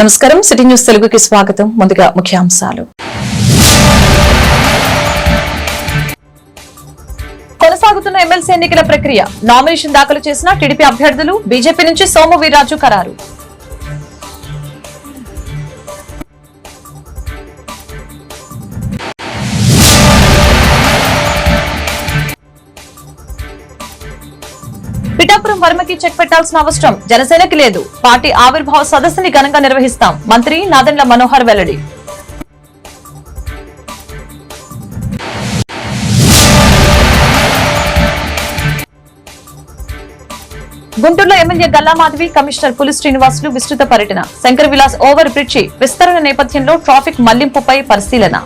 నమస్కారం. City news తెలుగుకి స్వాగతం. ముందుగా ముఖ్యాంశాలు. కొనసాగుతున్న ఎమ్మెల్సీ ఎన్నికల ప్రక్రియ. నామినేషన్ దాఖలు చేసిన టీడీపీ అభ్యర్థులు బీజేపీ నుంచి సోము వీర్రాజు ఖరారు. వర్మకి చెక్ పెట్టాల్సిన అవసరం. జనసేనకి లేదు. పార్టీ ఆవిర్భావ సదస్సుని ఘనంగా నిర్వహిస్తాం. మంత్రి నాదెండ్ల మనోహర్ వెల్లడి. గుంటూరులో ఎమ్మెల్యే గల్లా మాధవి కమిషనర్ పులి శ్రీనివాసులు విస్తృత పర్యటన. శంకర్ విలాస్ ఓవర్ బ్రిడ్జి విస్తరణ నేపథ్యంలో ట్రాఫిక్ మళ్ళింపుపై పరిశీలన.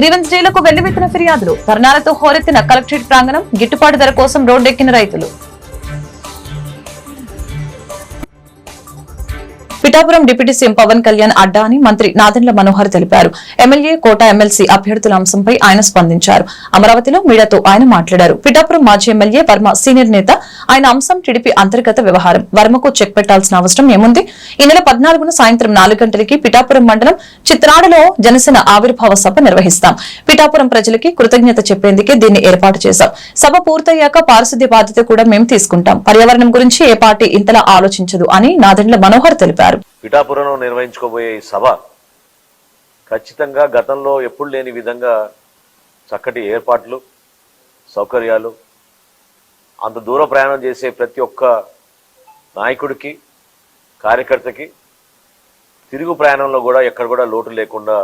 గ్రీవెన్స్ డేలకు వెల్లువెత్తిన ఫిర్యాదులు ధర్నాలతో హోరెత్తిన కలెక్టరేట్ ప్రాంగణం గిట్టుబాటు ధర కోసం రోడ్డెక్కిన రైతులు. పిఠాపురం డిప్యూటీ సీఎం పవన్ కళ్యాణ్ అడ్డా అని మంత్రి నాదెండ్ల మనోహర్ తెలిపారు. ఎమ్మెల్యే కోట ఎమ్మెల్సీ అభ్యర్థుల అంశంపై ఆయన స్పందించారు. అమరావతిలో మీడియాతో ఆయన మాట్లాడారు. పిఠాపురం మాజీ ఎమ్మెల్యే వర్మ సీనియర్ నేత ఆయన అంశం టీడీపీ అంతర్గత వ్యవహారం. వర్మకు చెక్ పెట్టాల్సిన అవసరం ఏముంది? ఈ నెల పద్నాలుగున సాయంత్రం నాలుగు గంటలకి పిఠాపురం మండలం చిత్రాడలో జనసేన ఆవిర్భావ సభ నిర్వహిస్తాం. పిఠాపురం ప్రజలకి కృతజ్ఞత చెప్పేందుకే దీన్ని ఏర్పాటు చేశాం. సభ పూర్తయ్యాక పారిశుద్ధ్య బాధ్యత కూడా మేము తీసుకుంటాం. పర్యావరణం గురించి ఏ పార్టీ ఇంతలా ఆలోచించదు అని నాదెండ్ల మనోహర్ తెలిపారు. పిఠాపురంలో నిర్వహించుకోబోయే ఈ సభ ఖచ్చితంగా గతంలో ఎప్పుడు లేని విధంగా చక్కటి ఏర్పాట్లు సౌకర్యాలు అంత దూర ప్రయాణం చేసే ప్రతి ఒక్క నాయకుడికి కార్యకర్తకి తిరుగు ప్రయాణంలో కూడా ఎక్కడ కూడా లోటు లేకుండా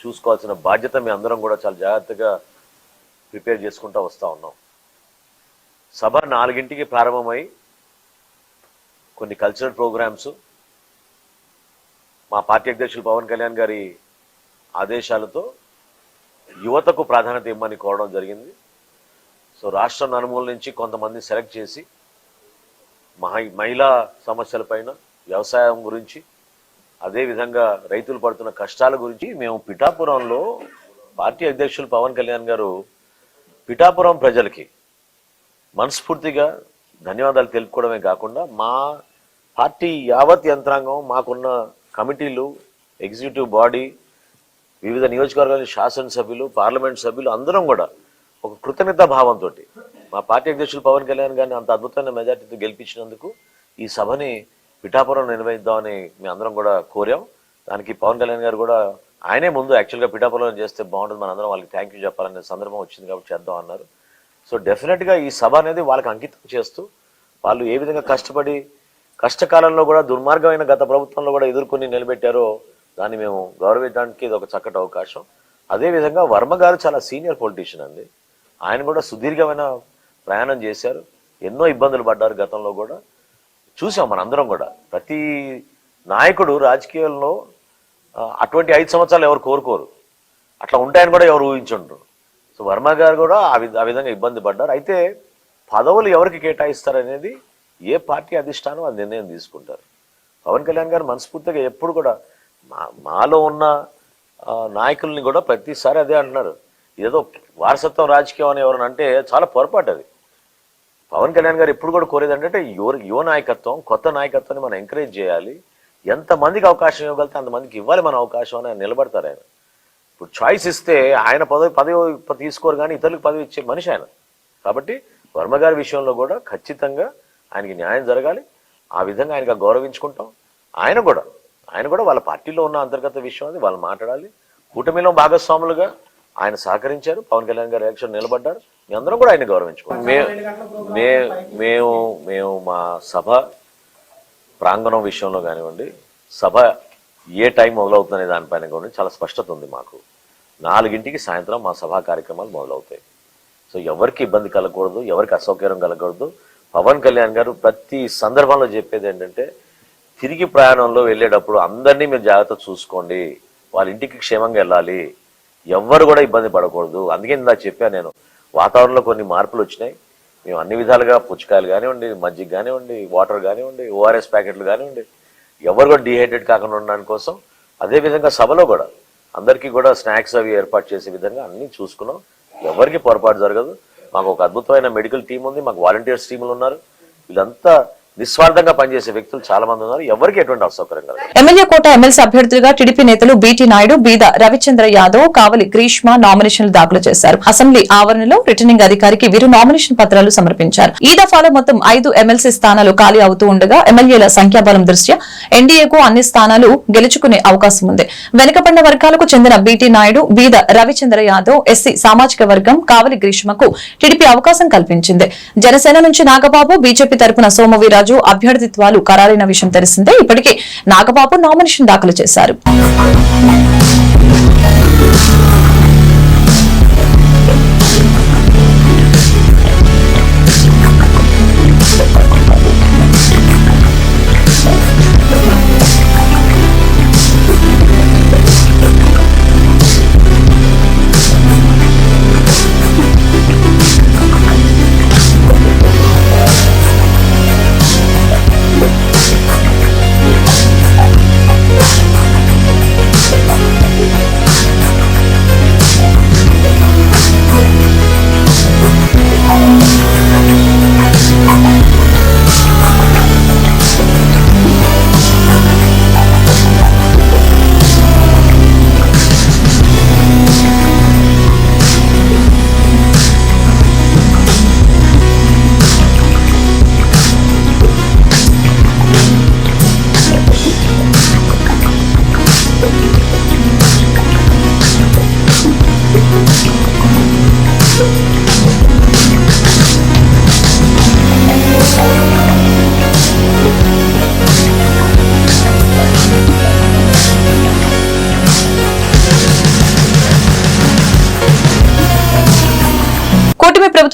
చూసుకోవాల్సిన బాధ్యత మీ అందరం కూడా చాలా జాగ్రత్తగా ప్రిపేర్ చేసుకుంటూ వస్తూ ఉన్నాం. సభ నాలుగింటికి ప్రారంభమై కొన్ని కల్చరల్ ప్రోగ్రామ్స్ మా పార్టీ అధ్యక్షులు పవన్ కళ్యాణ్ గారి ఆదేశాలతో యువతకు ప్రాధాన్యత ఇవ్వమని కోరడం జరిగింది. సో రాష్ట్ర నలుమూల నుంచి కొంతమంది సెలెక్ట్ చేసి మహి మహిళా సమస్యలపైన వ్యవసాయం గురించి అదేవిధంగా రైతులు పడుతున్న కష్టాల గురించి మేము పిఠాపురంలో పార్టీ అధ్యక్షులు పవన్ కళ్యాణ్ గారు పిఠాపురం ప్రజలకి మనస్ఫూర్తిగా ధన్యవాదాలు తెలుపుకోవడమే కాకుండా మా పార్టీ యావత్ యంత్రాంగం మాకున్న కమిటీలు ఎగ్జిక్యూటివ్ బాడీ వివిధ నియోజకవర్గాల శాసనసభ్యులు పార్లమెంట్ సభ్యులు అందరం కూడా ఒక కృతజ్ఞతా భావంతో మా పార్టీ అధ్యక్షులు పవన్ కళ్యాణ్ గారిని అంత అద్భుతమైన మెజార్టీతో గెలిపించినందుకు ఈ సభని పిఠాపురం నిర్వహిద్దామని మేము అందరం కూడా కోరాం. దానికి పవన్ కళ్యాణ్ గారు కూడా ఆయనే ముందు యాక్చువల్గా పిఠాపురం చేస్తే బాగుంటుంది మన అందరం వాళ్ళకి థ్యాంక్ యూ చెప్పాలనే సందర్భం వచ్చింది కాబట్టి చేద్దాం అన్నారు. సో డెఫినెట్గా ఈ సభ అనేది వాళ్ళకి అంకితం చేస్తూ వాళ్ళు ఏ విధంగా కష్టపడి కష్టకాలంలో కూడా దుర్మార్గమైన గత ప్రభుత్వంలో కూడా ఎదుర్కొని నిలబెట్టారో దాన్ని మేము గౌరవించడానికి ఇది ఒక చక్కటి అవకాశం. అదేవిధంగా వర్మ గారు చాలా సీనియర్ పొలిటీషియన్ అండి. ఆయన కూడా సుదీర్ఘమైన ప్రయాణం చేశారు. ఎన్నో ఇబ్బందులు పడ్డారు గతంలో కూడా. చూసాం మనందరం కూడా. ప్రతి నాయకుడు రాజకీయాల్లో అటువంటి ఐదు సంవత్సరాలు ఎవరు కోరుకోరు. అట్లా ఉంటాయని కూడా ఎవరు ఊహించుంటారు సో వర్మ గారు కూడా ఆ ఆ విధంగా ఇబ్బంది పడ్డారు. అయితే పదవులు ఎవరికి కేటాయిస్తారు అనేది ఏ పార్టీ అధిష్టానం ఆ నిర్ణయం తీసుకుంటారు. పవన్ కళ్యాణ్ గారు మనస్ఫూర్తిగా ఎప్పుడు కూడా మా మాలో ఉన్న నాయకుల్ని కూడా ప్రతిసారి అదే అంటున్నారు. ఏదో వారసత్వం రాజకీయం అని ఎవరైనా అంటే చాలా పొరపాటు అది. పవన్ కళ్యాణ్ గారు ఎప్పుడు కూడా కోరేది అంటే యువ యువ నాయకత్వం కొత్త నాయకత్వాన్ని మనం ఎంకరేజ్ చేయాలి. ఎంతమందికి అవకాశం ఇవ్వగలితే అంతమందికి ఇవ్వాలి మన అవకాశం అని ఆయన నిలబడతారు ఆయన. ఇప్పుడు చాయిస్ ఇస్తే ఆయన పదవి పదవి తీసుకోరు కానీ ఇతరులకు పదవి ఇచ్చే మనిషి ఆయన. కాబట్టి వర్మ గారి విషయంలో కూడా ఖచ్చితంగా ఆయనకి న్యాయం జరగాలి. ఆ విధంగా ఆయనగా గౌరవించుకుంటాం. ఆయన కూడా ఆయన కూడా వాళ్ళ పార్టీలో ఉన్న అంతర్గత విషయం అది వాళ్ళు మాట్లాడాలి. కూటమిలో భాగస్వాములుగా ఆయన సహకరించారు. పవన్ కళ్యాణ్ గారు ఎలక్షన్ నిలబడ్డారు. మీ అందరం కూడా ఆయన గౌరవించుకోండి మే మే- మేము మేము మా సభ ప్రాంగణం విషయంలో కానివ్వండి సభ ఏ టైం మొదలవుతుందనే దానిపైన కూడా చాలా స్పష్టత ఉంది మాకు. నాలుగింటికి సాయంత్రం మా సభా కార్యక్రమాలు మొదలవుతాయి. సో ఎవరికి ఇబ్బంది కలగకూడదు ఎవరికి అసౌకర్యం కలగకూడదు పవన్ కళ్యాణ్ గారు ప్రతి సందర్భంలో చెప్పేది ఏంటంటే తిరిగి ప్రయాణంలో వెళ్ళేటప్పుడు అందరినీ మీరు జాగ్రత్త చూసుకోండి వాళ్ళ ఇంటికి క్షేమంగా వెళ్ళాలి ఎవ్వరు కూడా ఇబ్బంది పడకూడదు. అందుకే ఇందా చెప్పాను నేను వాతావరణంలో కొన్ని మార్పులు వచ్చినాయి. మేము అన్ని విధాలుగా పుచ్చకాయలు కానివ్వండి మజ్జిగ కానివ్వండి వాటర్ కానివ్వండి ఓఆర్ఎస్ ప్యాకెట్లు కానివ్వండి ఎవరు కూడా డిహైడ్రేట్ కాకుండా ఉండడం కోసం అదేవిధంగా సభలో కూడా అందరికీ కూడా స్నాక్స్ అవి ఏర్పాటు చేసే విధంగా అన్నీ చూసుకున్నాం. ఎవరికి పొరపాటు జరగదు. మాకు ఒక అద్భుతమైన మెడికల్ టీం ఉంది మాకు వాలంటీర్స్ టీములు ఉన్నారు. వీళ్ళంతా నిస్వార్థంగా పనిచేసే వ్యక్తులు చాలా మంది ఉన్నారు. ఎవరికి ఎటువంటి అసౌకర్యం కలదు ఎమ్మెల్యే కోట ఎమ్మెల్సీ అభ్యర్థులుగా టీడీపీ నేతలు బీటీ నాయుడు బీద రవిచంద్ర యాదవ్ కావలి గ్రీష్మ నామినేషన్లు దాఖలు చేశారు. అసెంబ్లీ ఆవరణలో రిటర్నింగ్ అధికారికి వీరు నామినేషన్ పత్రాలు సమర్పించారు. ఈ దఫాలో మొత్తం ఐదు ఎమ్మెల్సీ స్థానాలు ఖాళీ అవుతూ ఉండగా ఎమ్మెల్యేల సంఖ్యాబలం దృష్ట్యా ఎన్డీఏకు అన్ని స్థానాలు గెలుచుకునే అవకాశం ఉంది. వెనుకబడిన వర్గాలకు చెందిన బీటీ నాయుడు బీద రవిచంద్ర యాదవ్ ఎస్సీ సామాజిక వర్గం కావలి గ్రీష్మకు టీడీపీ అవకాశం కల్పించింది. జనసేన నుంచి నాగబాబు బీజేపీ తరపున సోమవీరాజు అభ్యర్థిత్వాలు ఖరారైన విషయం తెలిసిందే. ఇప్పటికే నాగబాబు నామినేషన్ దాఖలు చేశారు.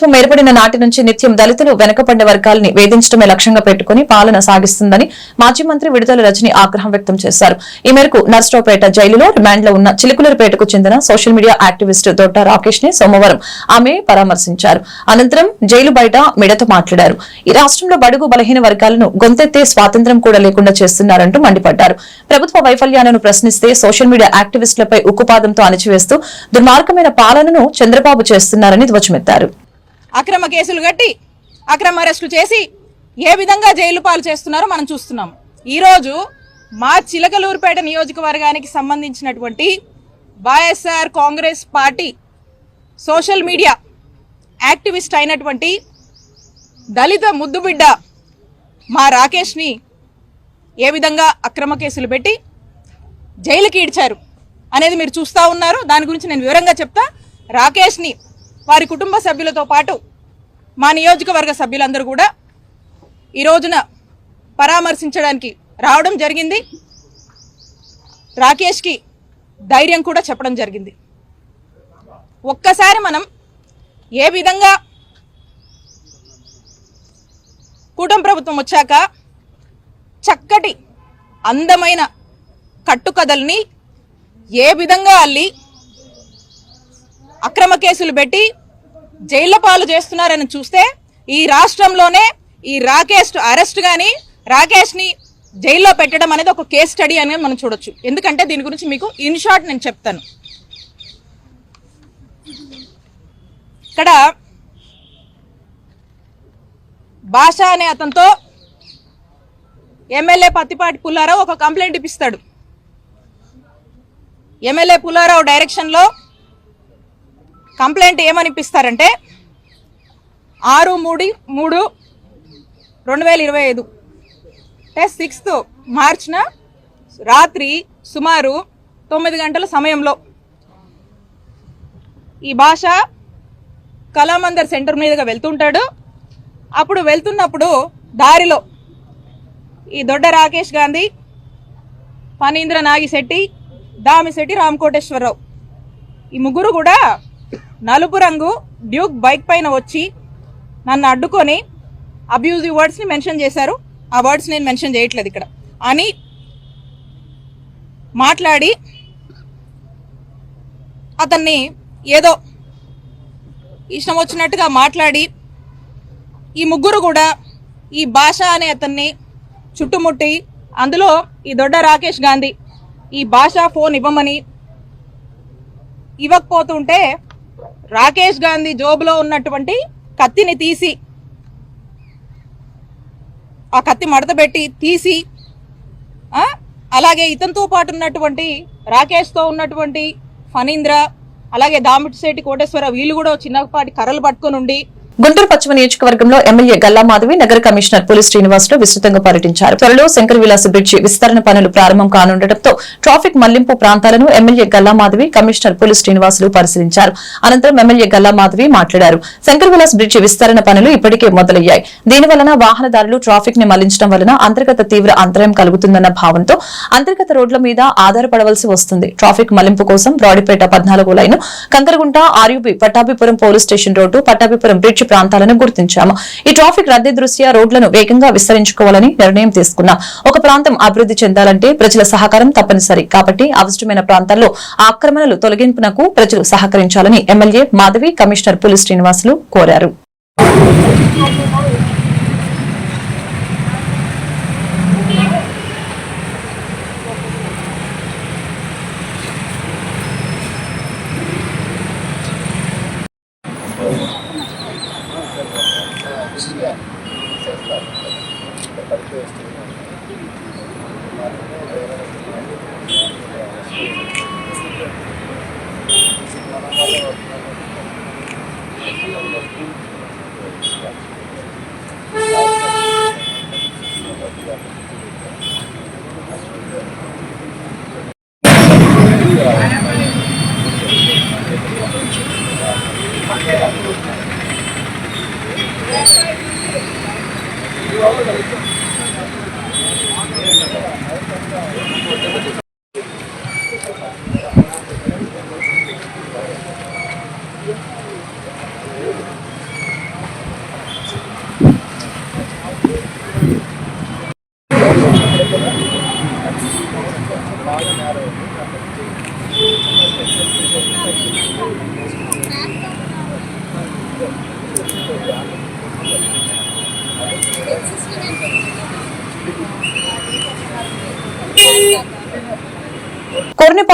ప్రభుత్వం ఏర్పడిన నాటి నుంచి నిత్యం దళితులు వెనకబడ్డ వర్గాల్ని వేధించడమే లక్ష్యంగా పెట్టుకుని పాలన సాగిస్తుందని మాజీ మంత్రి విడుదల రజని ఆగ్రహం వ్యక్తం చేశారు. ఈ మేరకు నర్సరావుపేట జైలులో రిమాండ్లో ఉన్న చిలుకులూరుపేటకు చెందిన సోషల్ మీడియా యాక్టివిస్ట్ దొడ్డ రాకేష్ని సోమవారం ఆమె పరామర్శించారు. అనంతరం జైలు బయట మిడతో మాట్లాడారు. ఈ రాష్ట్రంలో బడుగు బలహీన వర్గాలను గొంతెత్తే స్వాతంత్ర్యం కూడా లేకుండా చేస్తున్నారంటూ మండిపడ్డారు. ప్రభుత్వ వైఫల్యాలను ప్రశ్నిస్తే సోషల్ మీడియా యాక్టివిస్టులపై ఉక్కుపాదంతో అణచివేస్తూ దుర్మార్గమైన పాలనను చంద్రబాబు చేస్తున్నారని ధ్వజమెత్తారు. అక్రమ కేసులు కట్టి అక్రమ అరెస్టులు చేసి ఏ విధంగా జైలు పాలు చేస్తున్నారో మనం చూస్తున్నాం. ఈరోజు మా చిలకలూరుపేట నియోజకవర్గానికి సంబంధించినటువంటి YSR Congress party social media activist అయినటువంటి దళిత ముద్దుబిడ్డ మా రాకేష్ని ఏ విధంగా అక్రమ కేసులు పెట్టి జైలుకి ఈడ్చారు అనేది మీరు చూస్తూ ఉన్నారు. దాని గురించి నేను వివరంగా చెప్తా. రాకేష్ని వారి కుటుంబ సభ్యులతో పాటు మా నియోజకవర్గ సభ్యులందరూ కూడా ఈ రోజున పరామర్శించడానికి రావడం జరిగింది. రాకేష్కి ధైర్యం కూడా చెప్పడం జరిగింది. ఒక్కసారి మనం ఏ విధంగా కూటమి ప్రభుత్వం వచ్చాక చక్కటి అందమైన కట్టుకథల్ని ఏ విధంగా అల్లి అక్రమ కేసులు పెట్టి జైళ్ళ పాలు చేస్తున్నారని చూస్తే ఈ రాష్ట్రంలోనే ఈ రాకేష్ అరెస్ట్ కానీ రాకేష్ని జైల్లో పెట్టడం అనేది ఒక కేస్ స్టడీ అనేది మనం చూడొచ్చు. ఎందుకంటే దీని గురించి మీకు ఇన్ షార్ట్ నేను చెప్తాను. ఇక్కడ భాష అనే అతనితో ఎమ్మెల్యే పత్తిపాటి పుల్లారావు ఒక కంప్లైంట్ ఇప్పిస్తాడు. ఎమ్మెల్యే పుల్లారావు డైరెక్షన్లో కంప్లైంట్ ఏమనిపిస్తారంటే ఆరు మూడు మూడు రెండు వేల ఇరవై ఐదు. అంటే సిక్స్త్ మార్చిన రాత్రి సుమారు తొమ్మిది గంటల సమయంలో ఈ భాష కళామందర్ సెంటర్ మీదుగా వెళ్తుంటాడు. అప్పుడు వెళ్తున్నప్పుడు దారిలో ఈ దొడ్డ రాకేష్ గాంధీ ఫణీంద్ర నాగిశెట్టి దామిశెట్టి రామకోటేశ్వరరావు ఈ ముగ్గురు కూడా నలుపు రంగు డ్యూక్ బైక్ పైన వచ్చి నన్ను అడ్డుకొని అబ్యూజివ్ వర్డ్స్ని మెన్షన్ చేశారు. ఆ వర్డ్స్ నేను మెన్షన్ చేయట్లేదు ఇక్కడ. అని మాట్లాడి అతన్ని ఏదో ఇష్టం వచ్చినట్టుగా మాట్లాడి ఈ ముగ్గురు కూడా ఈ భాష అనే అతన్ని చుట్టుముట్టి అందులో ఈ దొడ్డ రాకేష్ గాంధీ ఈ భాష ఫోన్ ఇవ్వమని ఇవ్వకపోతుంటే రాకేష్ గాంధీ జోబులో ఉన్నటువంటి కత్తిని తీసి ఆ కత్తి మడత పెట్టి తీసి అలాగే ఇతనితో పాటు ఉన్నటువంటి రాకేష్తో ఉన్నటువంటి ఫణీంద్ర అలాగే దామిటిశెట్టి కోటేశ్వర వీళ్ళు కూడా చిన్నపాటి కర్రలు పట్టుకొని ఉండి గుంటూరు పశ్చిమ నియోజకవర్గంలో ఎమ్మెల్యే గల్లా మాధవి నగర కమిషనర్ పులి శ్రీనివాసులు విస్తృతంగా పర్యటించారు. త్వరలో శంకర్ విలాస బ్రిడ్జి విస్తరణ పనులు ప్రారంభం కానుండటంతో ట్రాఫిక్ మళ్ళింపు ప్రాంతాలను ఎమ్మెల్యే గల్లా మాధవి కమిషనర్ పులి శ్రీనివాసులు పరిశీలించారు. అనంతరం ఎమ్మెల్యే గల్లా మాధవి మాట్లాడారు. శంకర్ విలాస్ బ్రిడ్జి విస్తరణ పనులు ఇప్పటికే మొదలయ్యాయి. దీని వలన వాహనదారులు ట్రాఫిక్ని మళ్ళించడం వలన అంతర్గత తీవ్ర అంతరాయం కలుగుతుందన్న భావంతో అంతర్గత రోడ్ల మీద ఆధారపడవలసి వస్తుంది. ట్రాఫిక్ మళ్ళింపు కోసం బ్రాడిపేట పద్నాలుగు line Kankaragunta RUB Pattabhipuram police station road Pattabhipuram bridge ప్రాంతాలను గుర్తించాము. ఈ ట్రాఫిక్ రద్దీ దృష్ట్యా రోడ్లను వేగంగా విస్తరించుకోవాలని నిర్ణయం తీసుకున్నాం. ఒక ప్రాంతం అభివృద్ధి చెందాలంటే ప్రజల సహకారం తప్పనిసరి. కాబట్టి అవసరమైన ప్రాంతాల్లో ఆక్రమణలు తొలగింపునకు ప్రజలు సహకరించాలని ఎమ్మెల్యే మాధవి కమిషనర్ పులి శ్రీనివాసులు కోరారు.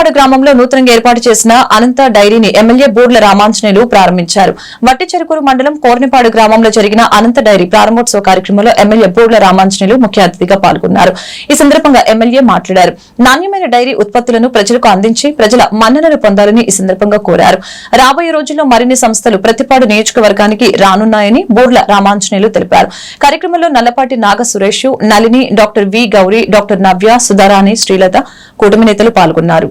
కొత్తపాడు గ్రామంలో నూతనంగా ఏర్పాటు చేసిన అనంత డైరీని ఎమ్మెల్యే బూర్ల రామాంజనేయులు ప్రారంభించారు. వట్టి చెరుకూరు మండలం కోర్నిపాడు గ్రామంలో జరిగిన అనంత డైరీ ప్రారంభోత్సవ కార్యక్రమంలో ఎమ్మెల్యే బూర్ల రామాంజనేయులు ముఖ్య అతిథిగా పాల్గొన్నారు. ఈ సందర్భంగా ఎమ్మెల్యే మాట్లాడారు. నాణ్యమైన డైరీ ఉత్పత్తులను ప్రజలకు అందించి ప్రజల మన్ననలు పొందాలని ఈ సందర్భంగా కోరారు. రాబోయే రోజుల్లో మరిన్ని సంస్థలు ప్రతిపాడు నియోజకవర్గానికి రానున్నాయని బూర్ల రామాంజనేయులు తెలిపారు. కార్యక్రమంలో Nallapati Naga Suresh Nalini doctor V Gowri doctor Navya Sudharani Srilatha కూటమి నేతలు పాల్గొన్నారు.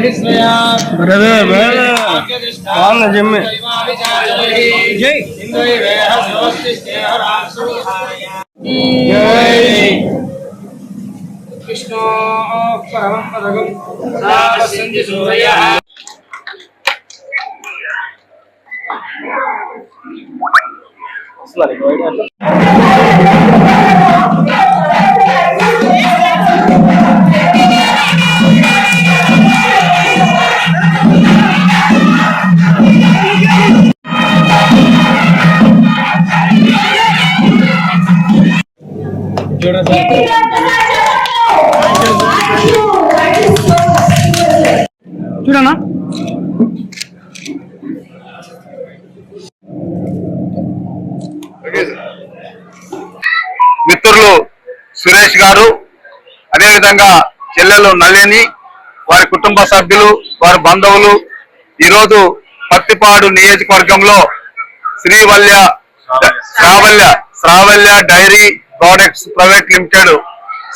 బరదే బరదే బాగుంది జిమ్మి జై. కృష్ణో పరమం పదగం సంధి సూర్య చూడన్నా మిత్రులు సురేష్ గారు అదేవిధంగా చెల్లెలు నళిని వారి కుటుంబ సభ్యులు వారి బంధువులు ఈరోజు పత్తిపాడు నియోజకవర్గంలో Srivalya Sravalya Sravalya dairy products private limited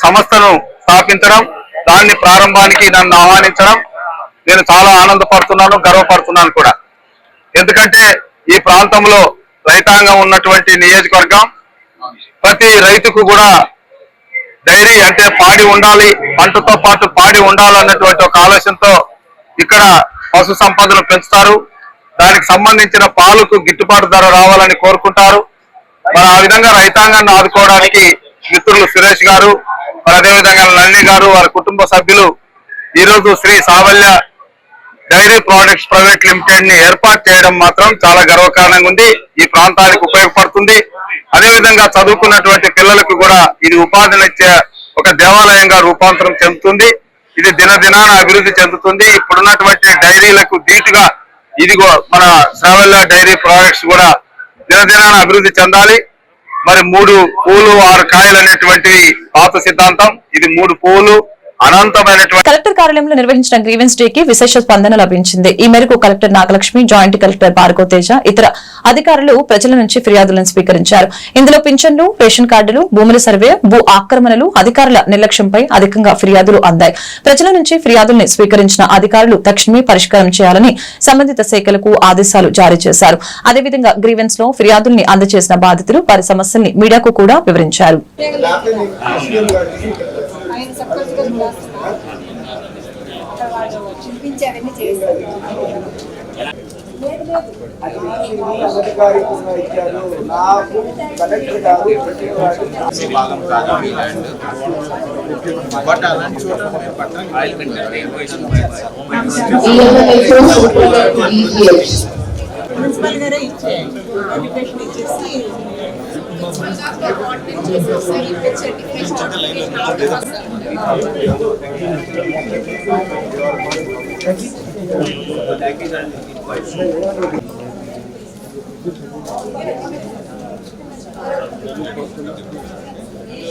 సంస్థను స్థాపించడం దాన్ని ప్రారంభానికి నన్ను ఆహ్వానించడం. నేను చాలా ఆనందపడుతున్నాను గర్వపడుతున్నాను కూడా. ఎందుకంటే ఈ ప్రాంతంలో రైతాంగం ఉన్నటువంటి నియోజకవర్గం ప్రతి రైతుకు కూడా డైరీ అంటే పాడి ఉండాలి పంటతో పాటు పాడి ఉండాలన్నటువంటి ఒక ఆలోచనతో ఇక్కడ పశు సంపదను పెంచుతారు. దానికి సంబంధించిన పాలకు గిట్టుబాటు ధర రావాలని కోరుకుంటారు. మరి ఆ విధంగా రైతాంగాన్ని ఆదుకోవడానికి మిత్రులు సురేష్ గారు మరి అదేవిధంగా నళిని గారు వారి కుటుంబ సభ్యులు ఈ రోజు Sri Savalya dairy products private లిమిటెడ్ని ఏర్పాటు చేయడం మాత్రం చాలా గర్వకారణంగా ఉంది. ఈ ప్రాంతానికి ఉపయోగపడుతుంది. అదేవిధంగా చదువుకున్నటువంటి పిల్లలకు కూడా ఇది ఉపాధినిచ్చే ఒక దేవాలయంగా రూపాంతరం చెందుతుంది. ఇది దినదినాన అభివృద్ధి చెందుతుంది. ఇప్పుడున్నటువంటి డైరీలకు ధీటుగా ఇదిగో మన సావల్య డైరీ ప్రోడక్ట్స్ కూడా దినదినాన అభివృద్ధి చెందాలి. మరి మూడు పూలు ఆరు కాయలు అనేటువంటి పాత సిద్ధాంతం. ఇది మూడు పూలు. అనంతమైనటువంటి కలెక్టర్ కార్యాలయంలో నిర్వహించిన గ్రీవెన్స్ డే కి విశేష స్పందన లభించింది. ఈ మేరకు collector Nagalakshmi joint collector Bhargav Teja ఇతర అధికారులు ప్రజల నుంచి ఫిర్యాదులను స్వీకరించారు. ఇందులో పింఛన్లు రేషన్ కార్డులు భూముల సర్వే భూ ఆక్రమణలు అధికారుల నిర్లక్ష్యంపై అధికంగా ఫిర్యాదులు అందాయి. ప్రజల నుంచి ఫిర్యాదుల్ని స్వీకరించిన అధికారులు తక్షణమే పరిష్కారం చేయాలని సంబంధిత శాఖలకు ఆదేశాలు జారీ చేశారు. అదేవిధంగా గ్రీవెన్స్లో ఫిర్యాదుల్ని అందజేసిన బాధితులు వారి సమస్యల్ని మీడియాకు కూడా వివరించారు. చూపించారని ఇచ్చారు నాకు కలెక్టర్ గారు ప్రతి భాగం కాగా ల్యాండ్ బట్ అలాంటి చోట మేము పట్టణం ఆయిల్ ప్రిన్సిపల్ గారే ఇచ్చే నోటిఫికేషన్ ఇచ్చేసి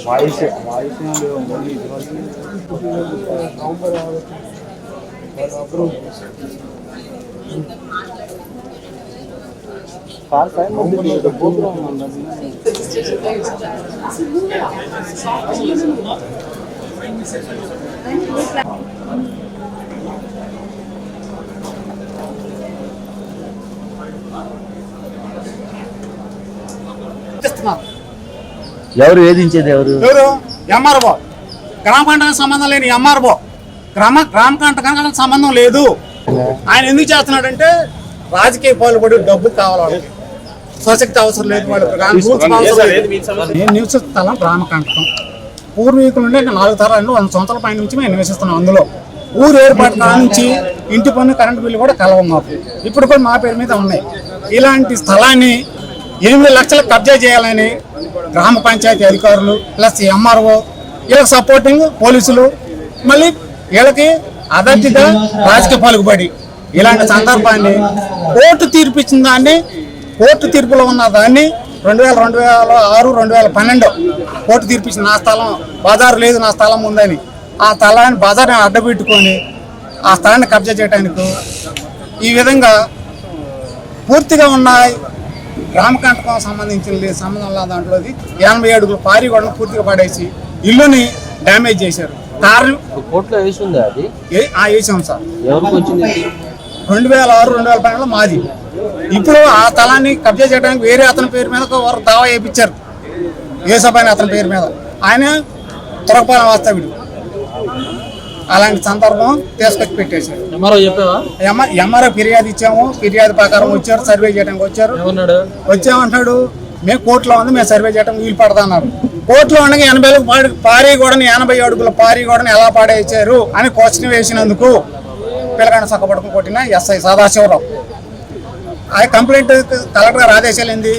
वायुसेना वायुसेना ఎవరు వేధించేది ఎవరు? ఎవరు? ఎంఆర్ఓ. గ్రామ కంటకానికి సంబంధం లేని ఎంఆర్ఓ. గ్రామ గ్రామ కంటకానికి సంబంధం లేదు. ఆయన ఎందుకు చేస్తున్నాడంటే రాజకీయ పాల్పడి డబ్బు కావాలి వాళ్ళకి స్వశక్తి అవసరం లేదు లేదు. నేను గ్రామ కంటకం పూర్వీకుల నుండి నాలుగు తరాలు వంద సంవత్సరాల పై నుంచి మేము నివసిస్తున్నాం అందులో. ఊరు ఏర్పాటు నుంచి ఇంటి పన్ను కరెంటు బిల్లు కూడా కలవ మాకు. ఇప్పుడు కూడా మా పేరు మీద ఉన్నాయి. ఇలాంటి స్థలాన్ని ఎనిమిది లక్షలకు కబ్జా చేయాలని గ్రామ పంచాయతీ అధికారులు ప్లస్ ఎంఆర్ఓ వీళ్ళకి సపోర్టింగ్ పోలీసులు. మళ్ళీ వీళ్ళకి అదర్తిగా రాజకీయ పలుకుబడి ఇలాంటి సందర్భాన్ని కోర్టు తీర్పు ఇచ్చిన దాన్ని కోర్టు తీర్పులో ఉన్న దాన్ని రెండు వేల రెండు వేల ఆరు రెండు వేల పన్నెండు కోర్టు తీర్పు ఇచ్చిన నా స్థలం బజారు లేదు నా స్థలం ఉందని. ఆ స్థలాన్ని బజార్ని అడ్డబెట్టుకొని ఆ స్థలాన్ని కబ్జా చేయడానికి ఈ విధంగా పూర్తిగా ఉన్న గ్రామ కంటకం సంబంధించిన సంబంధం ఉన్న దాంట్లోది ఎనభై అడుగులు పారి కూడా పూర్తిగా పడేసి ఇల్లుని డ్యామేజ్ చేశారు. కారణం కోర్టులో వేసి ఉందా అది? వేసాం సార్. ఎవరికి వచ్చింది రెండు వేల ఆరు రెండు వేల పన్నెండులో మాది. ఇప్పుడు ఆ స్థలాన్ని కబ్జా చేయడానికి వేరే అతని పేరు మీద ఒక దావా వేయించారు. అని అతని పేరు మీద. ఆయన తురపాలెం వాస్తవ్యుడు. అలాంటి సందర్భం తీసుకొచ్చి పెట్టేశారు. ఎంఆర్ఓ చెప్పావా? ఎంఆర్ఓ ఫిర్యాదు ఇచ్చాము. ఫిర్యాదు ప్రకారం వచ్చారు సర్వే చేయడానికి వచ్చారు. వచ్చామంటాడు మేము కోర్టులో ఉంది మేము సర్వే చేయడం వీలు పడదన్నారు. కోర్టులో ఉండగా ఎనభై పాడి పారీ గోడని ఎనభై అడుగుల పారీ గోడని ఎలా పాడేయించారు అని క్వశ్చన్ వేసినందుకు పిల్లగాడ సక్కపడుకుని కొట్టిన ఎస్ఐ సదాశివరావు. ఆ కంప్లైంట్ కలెక్టర్ గారు ఆదేశాలు ఏంది?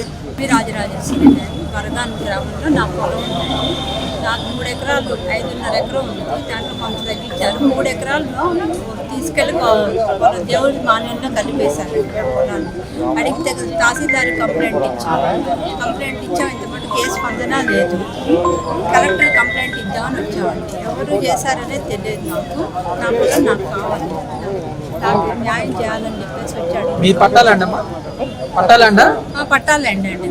గ్రామంలో నా పొలం నాకు మూడు ఎకరాలు ఐదున్నర ఎకరం ఉంది. దాంట్లో కొంత తగ్గించారు. మూడు ఎకరాల్లో తీసుకెళ్ళి పొలం దేవుడి మాన్యంలో కలిపేశారు. పొలాన్ని అడిగితే తహసీల్దార్ కంప్లైంట్ ఇచ్చాం కంప్లైంట్ ఇచ్చాం. కేసు స్పందన లేదు. కలెక్టర్ కంప్లైంట్ ఇద్దామని వచ్చామండి. ఎవరు చేశారనేది తెలియదు నాకు నా పొలం నాకు కావాలి. నాకు న్యాయం చేయాలని చెప్పేసి వచ్చాడు. మీ పట్టాలండమ్మా? పట్టాలండ? పట్టాలండి అండి.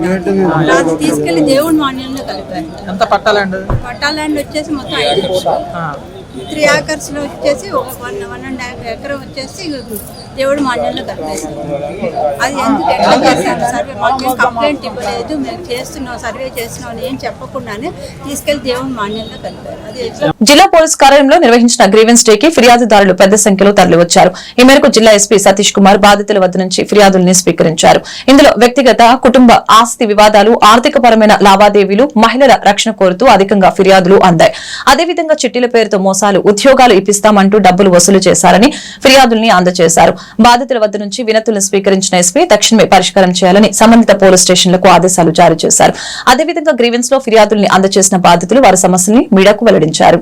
అది తీసుకెళ్ళి దేవుడి మాన్యంలో కలిపారు. ఎంత పట్టాలండ్? పట్టాలండి వచ్చేసి మొత్తం ఐదు త్రీ ఏకర్స్లో వచ్చేసి ఒక వన్ వన్ అండ్ హాఫ్ ఎకరం వచ్చేసి దేవుడు మాన్యంలో కలిపేశారు అది ఎందుకు ఎట్లా చేశారు సర్వే మాకు కంప్లైంట్ ఇవ్వలేదు. మేము చేస్తున్నాం సర్వే చేస్తున్నాం అని ఏం చెప్పకుండానే తీసుకెళ్ళి దేవుడు మాన్యంలో కలిపారు జిల్లా పోలీస్ కార్యాలయంలో నిర్వహించిన గ్రీవెన్స్ డే కి ఫిర్యాదుదారులు పెద్ద సంఖ్యలో తరలివచ్చారు. ఈ మేరకు జిల్లా ఎస్పీ సతీష్ కుమార్ బాధితుల వద్ద నుంచి ఫిర్యాదుల్ని స్వీకరించారు. ఇందులో వ్యక్తిగత కుటుంబ ఆస్తి వివాదాలు ఆర్థిక పరమైన లావాదేవీలు మహిళల రక్షణ కోరుతూ అధికంగా ఫిర్యాదులు అందాయి. అదేవిధంగా చిట్టీల పేరుతో మోసాలు ఉద్యోగాలు ఇప్పిస్తామంటూ డబ్బులు వసూలు చేశారని ఫిర్యాదుల్ని అందజేశారు. బాధితుల వద్ద నుంచి వినతులను స్వీకరించిన ఎస్పీ తక్షణమే పరిష్కారం చేయాలని సంబంధిత పోలీస్ స్టేషన్లకు ఆదేశాలు జారీ చేశారు. అదేవిధంగా గ్రీవెన్స్లో ఫిర్యాదుల్ని అందజేసిన బాధితులు వారి సమస్యల్ని మీడియాకు వెల్లడించారు.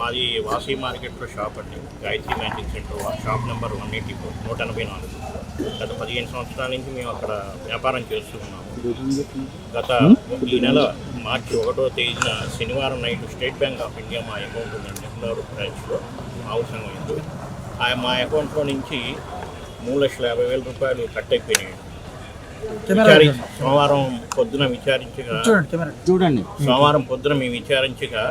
మాది వాసీ మార్కెట్లో షాప్ అండి. Gayatri matching centre. Shop number one eighty four నూట ఎనభై నాలుగు. గత పదిహేను సంవత్సరాల నుంచి మేము అక్కడ వ్యాపారం చేస్తూ ఉన్నాము. గత ఈ నెల మార్చి ఒకటో తేదీన శనివారం night State Bank of India మా అకౌంట్ ఉందండి నెహ్లూరు బ్రాంచ్లో ఆ మా అకౌంట్లో నుంచి మూడు లక్షల యాభై వేల రూపాయలు కట్ అయిపోయినాయి. సోమవారం పొద్దున విచారించగా చూడండి. సోమవారం పొద్దున మేము విచారించగా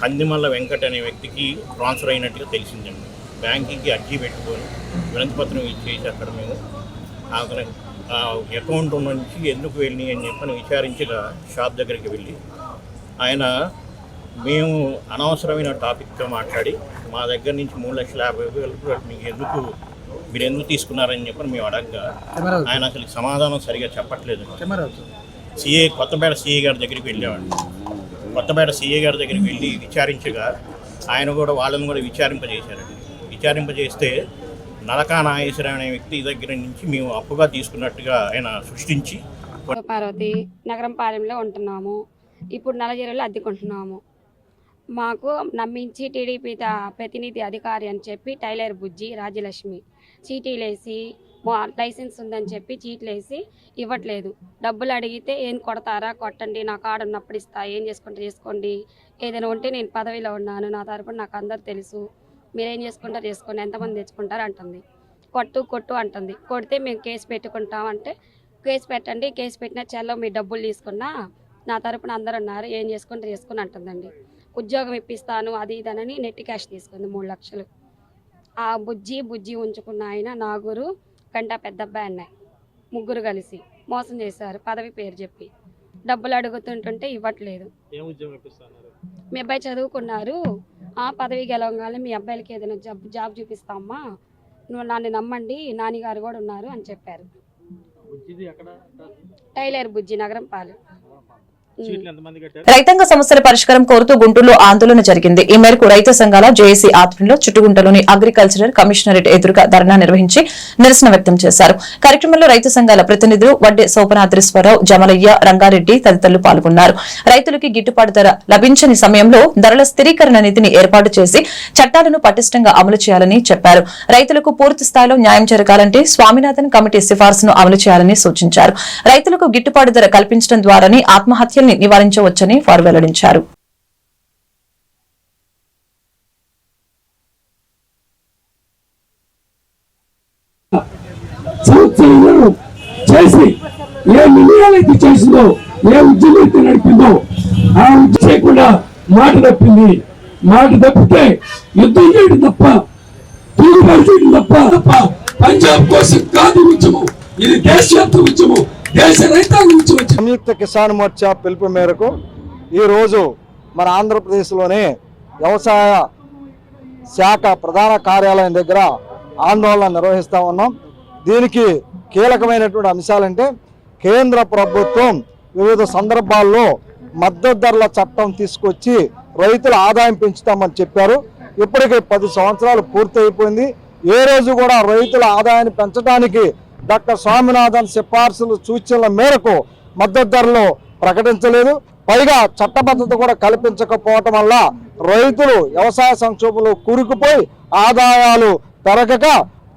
కందిమల్ల వెంకట్ అనే వ్యక్తికి ట్రాన్స్ఫర్ అయినట్టుగా తెలిసిందండి. బ్యాంకుకి అర్జీ పెట్టుకొని వినతి పత్రం ఇచ్చేసి అక్కడ మేము అక్కడ ఆ అకౌంట్ నుంచి ఎందుకు వెళ్ళి అని చెప్పని విచారించగా షాప్ దగ్గరికి వెళ్ళి ఆయన మేము అనవసరమైన టాపిక్తో మాట్లాడి మా దగ్గర నుంచి మూడు లక్షల యాభై వేల రూపాయలు మీకు ఎందుకు మీరు ఎందుకు తీసుకున్నారని చెప్పని మేము అడగగా ఆయన అసలు సమాధానం సరిగా చెప్పట్లేదు. సిఏ కొత్తపేట సిఏ గారి దగ్గరికి వెళ్ళామండి కొత్తపేట సిఏ గారి దగ్గరికి వెళ్ళి విచారించగా ఆయన కూడా వాళ్ళని కూడా విచారింపజేశారండి. విచారింపజేస్తే నలకా నాగేశ్వర అనే వ్యక్తి దగ్గర నుంచి మేము అప్పుగా తీసుకున్నట్టుగా ఆయన సృష్టించి పార్వతి నగరం పాలెంలో ఉంటున్నాము. ఇప్పుడు నలజీరలో అద్దెకుంటున్నాము. మాకు నమ్మించి టీడీపీ త- ప్రతినిధి అధికారి అని చెప్పి టైలర్ బుజ్జి రాజ్యలక్ష్మి చీటీలేసి మా లైసెన్స్ ఉందని చెప్పి చీట్లేసి ఇవ్వట్లేదు. డబ్బులు అడిగితే ఏం కొడతారా కొట్టండి నా కార్డు ఉన్నప్పుడు ఇస్తా ఏం చేసుకుంటే చేసుకోండి ఏదైనా ఉంటే నేను పదవిలో ఉన్నాను నా తరపున నాకు అందరు తెలుసు. మీరేం చేసుకుంటారు చేసుకోండి. ఎంతమంది తెచ్చుకుంటారు అంటుంది. కొట్టు కొట్టు అంటుంది. కొడితే మేము కేసు పెట్టుకుంటాం అంటే కేసు పెట్టండి. కేసు పెట్టిన చెల్లో మీ డబ్బులు తీసుకున్నా నా తరపున అందరు ఉన్నారు. ఏం చేసుకుంటే చేసుకుని అంటుందండి. ఉద్యోగం ఇప్పిస్తాను అది ఇదనని నెట్ క్యాష్ తీసుకుంది మూడు లక్షలు. ఆ బుజ్జి బుజ్జి ఉంచుకున్న ఆయన నాగురు గంట పెద్దబ్బాయి అన్నాయి ముగ్గురు కలిసి మోసం చేశారు. పదవి పేరు చెప్పి. డబ్బులు అడుగుతుంటుంటే ఇవ్వట్లేదు. మీ అబ్బాయి చదువుకున్నారు. ఆ పదవి గెలవగానే మీ అబ్బాయిలకి ఏదైనా జాబ్ జాబ్ చూపిస్తామ్మా నువ్వు నన్ను నమ్మండి నాన్నగారు కూడా ఉన్నారు అని చెప్పారు. టైలర్ బుజ్జి నగరం పాలు. రైతాంగ సమస్యల పరిష్కారం కోరుతూ గుంటూరులో ఆందోళన జరిగింది. ఈ మేరకు రైతు సంఘాల జేఏసీ ఆధ్వర్యంలో చుట్టుగుంటలోని అగ్రికల్చరల్ కమిషనరేట్ ఎదురుగా ధర్నా నిర్వహించి నిరసన వ్యక్తం చేశారు. కార్యక్రమంలో రైతు సంఘాల ప్రతినిధులు వడ్డే సోపనాద్రీశ్వరరావు జమలయ్య రంగారెడ్డి తదితరులు పాల్గొన్నారు. రైతులకి గిట్టుబాటు ధర లభించని సమయంలో ధరల స్థిరీకరణ నిధిని ఏర్పాటు చేసి చట్టాలను పటిష్టంగా అమలు చేయాలని చెప్పారు. రైతులకు పూర్తి స్థాయిలో న్యాయం జరగాలంటే స్వామినాథన్ కమిటీ సిఫార్సును అమలు చేయాలని సూచించారు. రైతులకు గిట్టుబాటు ధర కల్పించడం ద్వారానే సమస్యల్ని నివారించవచ్చని వారు వెల్లడించారు. చేసి ఏ నిర్ణయాలు అయితే చేసిందో ఏ ఉద్యమం అయితే నడిపిందో ఆ ఉద్యమం చేయకుండా మాట తప్పింది. మాట తప్పితే యుద్ధం చేయడం తప్ప తిరుగుబాటు తప్ప తప్ప పంజాబ్ కోసం కాదు ఉద్యమం. ఇది దేశవ్యాప్త ఉద్యమం. దేశ సంయుక్త కిసాన్ మోర్చా పిలుపు మేరకు ఈరోజు మన ఆంధ్రప్రదేశ్లోని వ్యవసాయ శాఖ ప్రధాన కార్యాలయం దగ్గర ఆందోళన నిర్వహిస్తా ఉన్నాం. దీనికి కీలకమైనటువంటి అంశాలంటే కేంద్ర ప్రభుత్వం వివిధ సందర్భాల్లో మద్దతు ధరల చట్టం తీసుకొచ్చి రైతుల ఆదాయం పెంచుతామని చెప్పారు. ఇప్పటికే పది సంవత్సరాలు పూర్తయిపోయింది. ఏ రోజు కూడా రైతుల ఆదాయాన్ని పెంచడానికి డాక్టర్ స్వామినాథన్ సిఫార్సులు సూచనల మేరకు మద్దతు ధరలు ప్రకటించలేదు. పైగా చట్టబద్ధత కూడా కల్పించకపోవటం వల్ల రైతులు వ్యవసాయ సంక్షోభంలో కూరుకుపోయి ఆదాయాలు పెరగక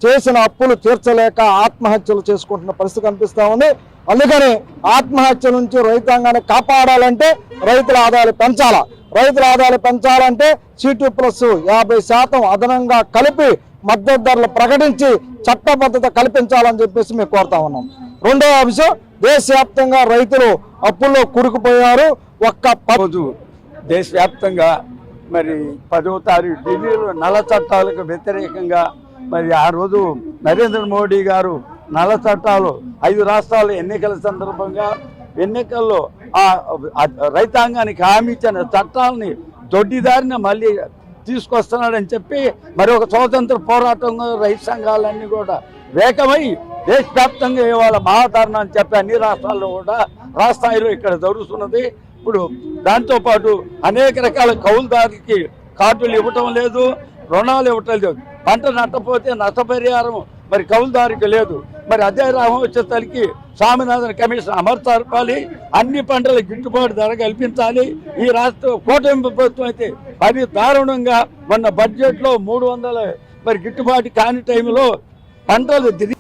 చేసిన అప్పులు తీర్చలేక ఆత్మహత్యలు చేసుకుంటున్న పరిస్థితి కనిపిస్తూ ఉంది. అందుకని ఆత్మహత్య నుంచి రైతాంగాన్ని కాపాడాలంటే రైతుల ఆదాయాలు పెంచాలా? రైతుల ఆదాయాలు పెంచాలంటే సిటీ ప్లస్ యాభై శాతం అదనంగా కలిపి మద్దతు ధరలు ప్రకటించి చట్టబద్ధత కల్పించాలని చెప్పేసి మేము కోరుతా ఉన్నాం. రెండవ అంశం దేశవ్యాప్తంగా రైతులు అప్పుల్లో కురుకుపోయారు. ఒక్క రోజు దేశవ్యాప్తంగా మరి పదవ తారీఖు ఢిల్లీలో నల్ల చట్టాలకు వ్యతిరేకంగా మరి ఆ రోజు నరేంద్ర మోడీ గారు నల్ల చట్టాలు ఐదు రాష్ట్రాల ఎన్నికల సందర్భంగా ఎన్నికల్లో ఆ రైతాంగానికి హామీ ఇచ్చిన చట్టాలని దొడ్డిదారిన మళ్ళీ తీసుకొస్తున్నాడని చెప్పి మరి ఒక స్వాతంత్ర పోరాటంగా రైతు సంఘాలన్నీ కూడా వేగమై దేశవ్యాప్తంగా ఇవాళ మహాధారణ అని చెప్పి అన్ని రాష్ట్రాల్లో కూడా రాష్ట్రాయిలో ఇక్కడ జరుగుతున్నది. ఇప్పుడు దాంతో పాటు అనేక రకాల కౌలుదారికి కార్డులు ఇవ్వటం లేదు రుణాలు ఇవ్వటం లేదు. పంట నట్టపోతే నష్టపరిహారం మరి కౌలుదారికి లేదు. మరి అదే రాహం వచ్చేసరికి స్వామినాథన్ కమిషన్ అమర్చరపాలి అన్ని పంటలకు గిట్టుబాటు ధర కల్పించాలి. ఈ రాష్ట్ర కూటమి ప్రభుత్వం అయితే అది దారుణంగా మొన్న బడ్జెట్లో మూడు వందల మరి గిట్టుబాటు కాని టైంలో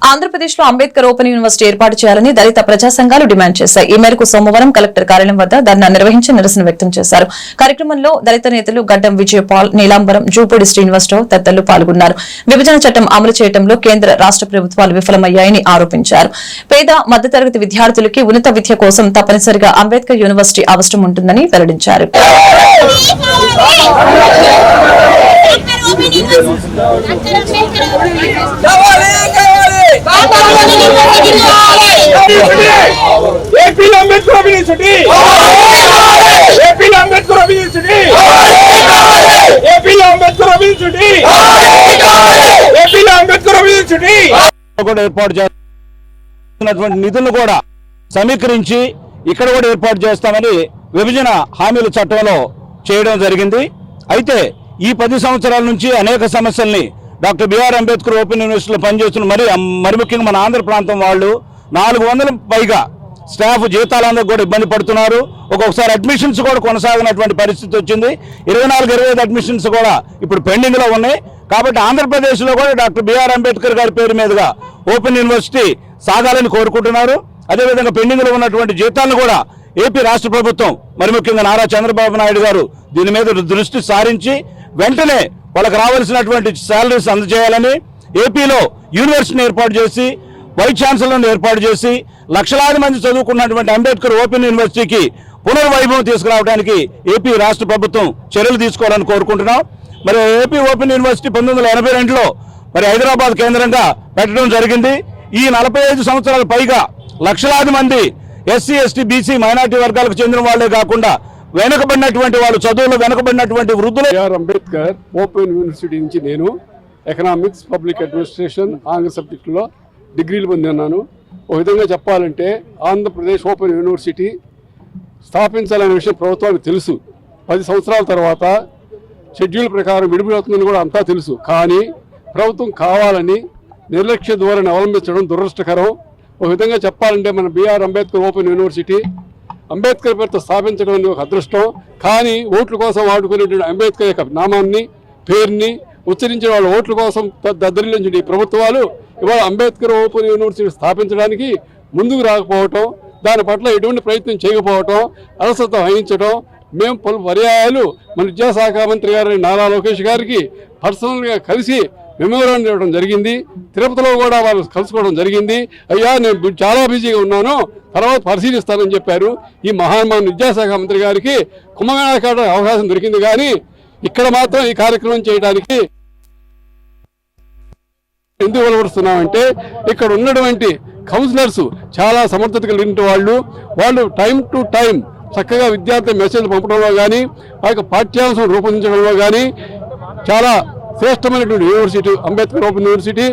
ఆంధ్రప్రదేశ్లో అంబేద్కర్ ఓపెన్ యూనివర్సిటీ ఏర్పాటు చేయాలని దళిత ప్రజా సంఘాలు డిమాండ్ చేశాయి. ఈ మేరకు సోమవారం కలెక్టర్ కార్యాలయం వద్ద ధర్నా నిర్వహించి నిరసన వ్యక్తం చేశారు. కార్యక్రమంలో దళిత నేతలు గడ్డం విజయపాల్ నీలాంబరం జూపూడి శ్రీనివాసరావు తదితరులు పాల్గొన్నారు. విభజన చట్టం అమలు చేయడంలో కేంద్ర రాష్ట్ర ప్రభుత్వాలు విఫలమయ్యాయని ఆరోపించారు. పేద మధ్యతరగతి విద్యార్థులకి ఉన్నత విద్య కోసం తప్పనిసరిగా అంబేద్కర్ యూనివర్సిటీ అవసరం ఉంటుందని వెల్లడించారు. ఏపీలో అంబేద్కర్ యూనివర్సిటీ ఏపీలో అంబేద్కర్ యూనివర్సిటీ ఏపీలో అంబేద్కర్ యూనివర్సిటీ ఏపీలో అంబేద్కర్ యూనివర్సిటీ కూడా ఏర్పాటు చేస్తున్నటువంటి నిధులను కూడా సమీకరించి ఇక్కడ కూడా ఏర్పాటు చేస్తామని విభజన హామీల చట్టంలో చేయడం జరిగింది. అయితే ఈ పది సంవత్సరాల నుంచి అనేక సమస్యల్ని డాక్టర్ బిఆర్ అంబేద్కర్ ఓపెన్ యూనివర్సిటీలో పనిచేస్తున్న మరి మరి ముఖ్యంగా మన ఆంధ్ర ప్రాంతం వాళ్ళు నాలుగు వందల పైగా స్టాఫ్ జీతాలందరూ కూడా ఇబ్బంది పడుతున్నారు. ఒక్కొక్కసారి అడ్మిషన్స్ కూడా కొనసాగినటువంటి పరిస్థితి వచ్చింది. ఇరవై నాలుగు ఇరవై ఐదు అడ్మిషన్స్ కూడా ఇప్పుడు పెండింగ్లో ఉన్నాయి. కాబట్టి ఆంధ్రప్రదేశ్లో కూడా డాక్టర్ బిఆర్ అంబేద్కర్ గారి పేరు మీదుగా ఓపెన్ యూనివర్సిటీ సాగాలని కోరుకుంటున్నారు. అదేవిధంగా పెండింగ్లో ఉన్నటువంటి జీతాలను కూడా ఏపీ రాష్ట్ర ప్రభుత్వం మరి ముఖ్యంగా నారా చంద్రబాబు నాయుడు గారు దీని మీద దృష్టి సారించి వెంటనే వాళ్ళకి రావాల్సినటువంటి శాలరీస్ అందజేయాలని ఏపీలో యూనివర్సిటీని ఏర్పాటు చేసి వైస్ ఛాన్సలర్ను ఏర్పాటు చేసి లక్షలాది మంది చదువుకున్నటువంటి అంబేద్కర్ ఓపెన్ యూనివర్సిటీకి పునర్వైభవం తీసుకురావడానికి ఏపీ రాష్ట్ర ప్రభుత్వం చర్యలు తీసుకోవాలని కోరుకుంటున్నాం. మరి ఏపీ ఓపెన్ యూనివర్సిటీ పంతొమ్మిది వందల ఎనభై రెండులో మరి హైదరాబాద్ కేంద్రంగా పెట్టడం జరిగింది. ఈ నలభై ఐదు సంవత్సరాల పైగా లక్షలాది మంది ఎస్సీ ఎస్టీ బీసీ మైనార్టీ వర్గాలకు చెందిన వాళ్ళే కాకుండా వెనుకబడినటువంటి వాళ్ళు చదువులో వెనుకబడినటువంటి వృద్ధులు. బిఆర్ అంబేద్కర్ ఓపెన్ యూనివర్సిటీ నుంచి నేను ఎకనామిక్స్ పబ్లిక్ అడ్మినిస్ట్రేషన్ ఆంగ్ల సబ్జెక్టులో డిగ్రీలు పొందిన్నాను ఒక విధంగా చెప్పాలంటే ఆంధ్రప్రదేశ్ ఓపెన్ యూనివర్సిటీ స్థాపించాలనే విషయం ప్రభుత్వానికి తెలుసు. పది సంవత్సరాల తర్వాత షెడ్యూల్ ప్రకారం విడిపోతుందని కూడా అంతా తెలుసు. కానీ ప్రభుత్వం కావాలని నిర్లక్ష్య ధోరణి అవలంబించడం దురదృష్టకరం. ఒక విధంగా చెప్పాలంటే మన BR Ambedkar open university Ambedkar పేరుతో స్థాపించడం అనేది ఒక అదృష్టం. కానీ ఓట్ల కోసం వాడుకునేటువంటి అంబేద్కర్ యొక్క నామాన్ని పేరుని ఉచ్చరించిన వాళ్ళ ఓట్ల కోసం దద్దరిల్లించిన ఈ ప్రభుత్వాలు ఇవాళ అంబేద్కర్ ఓపెన్ యూనివర్సిటీ స్థాపించడానికి ముందుకు రాకపోవటం దాని పట్ల ఎటువంటి ప్రయత్నం చేయకపోవటం అలసత వహించడం మేము పలు పర్యాయాలు మన విద్యాశాఖ మంత్రి గారి నారా లోకేష్ గారికి పర్సనల్గా కలిసి మెమోరాండం ఇవ్వడం జరిగింది. తిరుపతిలో కూడా వాళ్ళు కలుసుకోవడం జరిగింది. అయ్యా నేను చాలా బిజీగా ఉన్నాను. తర్వాత పరిశీలిస్తానని చెప్పారు. ఈ మహాన్మాన్ విద్యాశాఖ మంత్రి గారికి కుంభమేళాకాడ అవకాశం దొరికింది. కానీ ఇక్కడ మాత్రం ఈ కార్యక్రమం చేయడానికి ఎందుకు వెలువడుస్తున్నామంటే ఇక్కడ ఉన్నటువంటి కౌన్సిలర్స్ చాలా సమర్థత కలిగిన వాళ్ళు. వాళ్ళు టైం టు టైం చక్కగా విద్యార్థి మెసేజ్ పంపడంలో కానీ ఆ యొక్క పాఠ్యాంశం రూపొందించడంలో కానీ చాలా శ్రేష్టమైనటువంటి యూనివర్సిటీ అంబేద్కర్ ఓపెన్ యూనివర్సిటీ